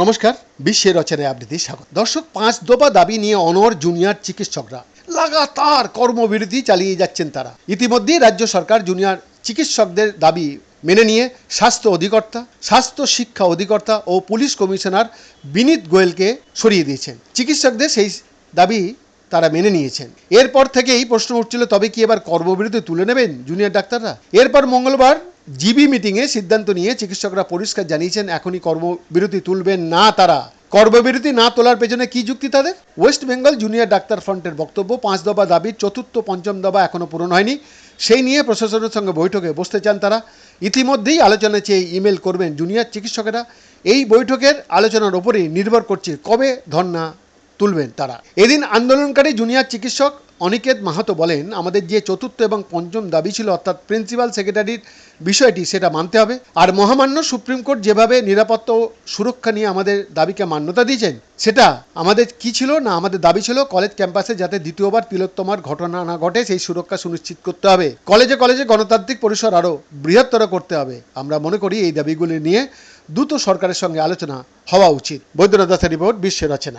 নমস্কার, বিশ্বের রচনায় আপনাদের স্বাগত। দর্শক, পাঁচ দফা দাবি নিয়ে অনর জুনিয়র চিকিৎসকরা লাগাতার কর্মবিরতি চালিয়ে যাচ্ছেন তারা। ইতিমধ্যেই রাজ্য সরকার জুনিয়র চিকিৎসকদের দাবি মেনে নিয়ে স্বাস্থ্য অধিকর্তা, স্বাস্থ্য শিক্ষা অধিকর্তা ও পুলিশ কমিশনার বিনীত গোয়েলকে সরিয়ে দিয়েছেন। চিকিৎসকদের সেই দাবি তারা মেনে নিয়েছেন। এরপর থেকেই প্রশ্ন উঠছিল, তবে কি এবার কর্মবিরতি তুলে নেবেন জুনিয়র ডাক্তাররা? এরপর মঙ্গলবার জিবি মিটিংয়ে সিদ্ধান্ত নিয়ে চিকিৎসকরা পরিষ্কার জানিয়েছেন, এখনই কর্মবিরতি তুলবেন না তারা। কর্মবিরতি না তোলার পেছনে কি যুক্তি তাদের? ওয়েস্ট বেঙ্গল জুনিয়র ডাক্তার ফ্রন্টের বক্তব্য, পাঁচ দফা দাবির চতুর্থ, পঞ্চম দফা এখনও পূরণ হয়নি। সেই নিয়ে প্রশাসনের সঙ্গে বৈঠকে বসতে চান তারা। ইতিমধ্যেই আলোচনা চেয়ে ইমেল করবেন জুনিয়র চিকিৎসকেরা। এই বৈঠকের আলোচনার ওপরেই নির্ভর করছে কবে ধর্না তুলবেন তারা। এদিন আন্দোলনকারী জুনিয়র চিকিৎসক অনিকেত মাহাতো বলেন, আমাদের যে চতুর্থ এবং পঞ্চম দাবি ছিল, অর্থাৎ প্রিন্সিপাল সেক্রেটারির বিষয়টি, সেটা মানতে হবে। আর মহামান্য সুপ্রিম কোর্ট যেভাবে নিরাপত্তা ও সুরক্ষা নিয়ে আমাদের দাবিকে মান্যতা দিয়েছেন, সেটা আমাদের কি ছিল না আমাদের দাবি ছিল, কলেজ ক্যাম্পাসে যাতে দ্বিতীয়বার তিলোত্তমার ঘটনা না ঘটে, সেই সুরক্ষা সুনিশ্চিত করতে হবে। কলেজে কলেজে গণতান্ত্রিক পরিসর আরও বৃহত্তর করতে হবে। আমরা মনে করি, এই দাবিগুলি নিয়ে দ্রুত সরকারের সঙ্গে আলোচনা হওয়া উচিত। বৈদ্যনাথ দাসের রিপোর্ট, বিশ্বের রচনা।